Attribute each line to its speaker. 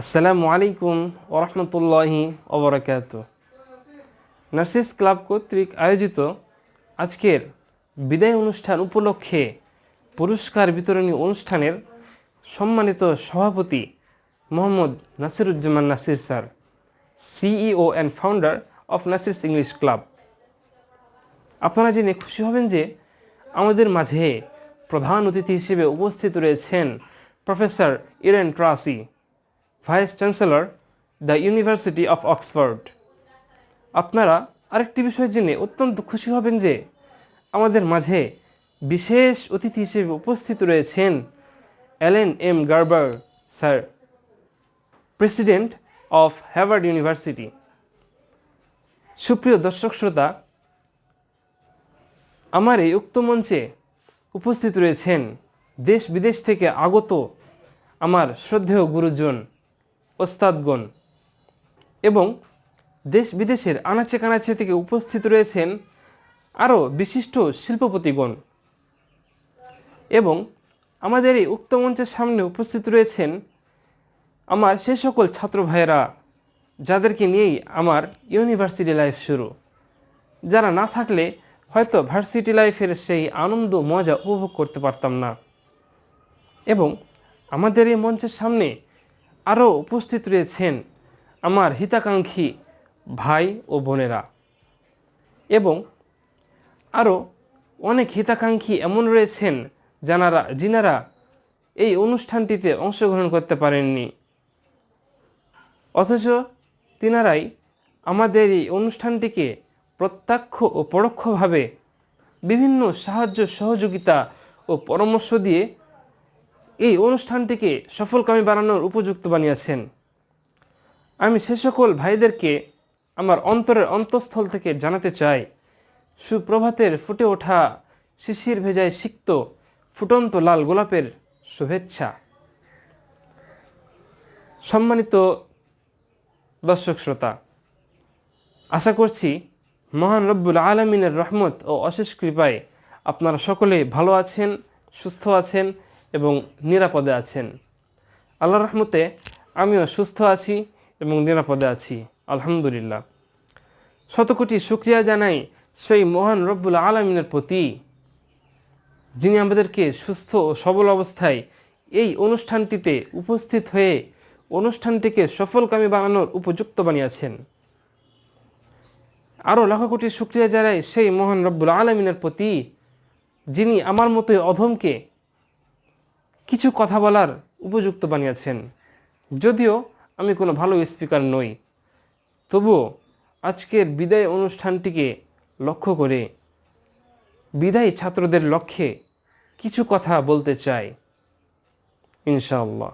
Speaker 1: আসসালামু আলাইকুম ওরহমতুল্লাহি অবরাকাত নার্সিস ক্লাব কর্তৃক আয়োজিত আজকের বিদায় অনুষ্ঠান উপলক্ষে পুরস্কার বিতরণী অনুষ্ঠানের সম্মানিত সভাপতি Mohammad Nasiruzzaman Nasir sir, CEO and founder of Nasir's English club আপনারা জেনে খুশি হবেন যে আমাদের মাঝে প্রধান অতিথি হিসেবে উপস্থিত রয়েছেন professor Irene Tracey. Vice chancellor the university of Oxford আপনারা আরেকটি বিষয় জেনে অত্যন্ত খুশি হবেন যে আমাদের মাঝে বিশেষ অতিথি হিসেবে উপস্থিত রয়েছেন Alan M Garber sir president of Harvard university সুপ্রিয় দর্শক শ্রোতা, আমার এই উক্ত মঞ্চে উপস্থিত রয়েছেন দেশ বিদেশ থেকে আগত আমার শ্রদ্ধেয় গুরুজন ওস্তাদগণ। এবং দেশ বিদেশের আনাচে কানাচে থেকে উপস্থিত রয়েছেন আরও বিশিষ্ট শিল্পপতিগণ। এবং আমাদের এই উক্ত মঞ্চের সামনে উপস্থিত রয়েছেন আমার সে সকল ছাত্র ভাইয়েরা যাদেরকে নিয়েই আমার ইউনিভার্সিটি লাইফ শুরু। যারা না থাকলে হয়তো ভার্সিটি লাইফের সেই আনন্দ, মজা উপভোগ করতে পারতাম না। এবং আমাদের এই মঞ্চের সামনে আরও উপস্থিত রয়েছেন আমার হিতাকাঙ্ক্ষী ভাই ও বোনেরা। এবং আরও অনেক হিতাকাঙ্ক্ষী এমন রয়েছেন যারা যিনারা এই অনুষ্ঠানটিতে অংশগ্রহণ করতে পারেননি। অথচ তিনারাই আমাদের এই অনুষ্ঠানটিকে প্রত্যক্ষ ও পরোক্ষভাবে বিভিন্ন সাহায্য সহযোগিতা ও পরামর্শ দিয়ে এই অনুষ্ঠানটিকে সফলকামী বানানোর উপযুক্ত বানিয়েছেন। আমি সে সকল ভাইদেরকে আমার অন্তরের অন্তঃস্থল থেকে জানাতে চাই, সুপ্রভাতের ফুটে ওঠা শিশির ভেজায় সিক্ত ফুটন্ত লাল গোলাপের শুভেচ্ছা। সম্মানিত দর্শক শ্রোতা, আশা করছি মহান রব্বুল আলমিনের রহমত ও অশেষ কৃপায় আপনারা সকলে ভালো আছেন, সুস্থ আছেন এবং নিরাপদে আছেন। আল্লাহ রহমতে আমিও সুস্থ আছি এবং নিরাপদে আছি। আলহামদুলিল্লাহ। শতকোটি শুক্রিয়া জানাই সেই মহান রব্বুল আলমিনের প্রতি, যিনি আমাদেরকে সুস্থ ও সবল অবস্থায় এই অনুষ্ঠানটিতে উপস্থিত হয়ে অনুষ্ঠানটিকে সফলকামী বানানোর উপযুক্ত বানিয়েছেন। আরও লাখো কোটি শুক্রিয়া জানাই সেই মহান রব্বুল আলমিনের প্রতি, যিনি আমার মতোই অধমকে কিছু কথা বলার উপযুক্ত বানিয়েছেন। যদিও আমি কোনো ভালো স্পিকার নই। তবুও আজকের বিদায় অনুষ্ঠানটিকে লক্ষ্য করে বিদায়ী ছাত্রদের লক্ষ্যে কিছু কথা বলতে চাই, ইনশাআল্লাহ।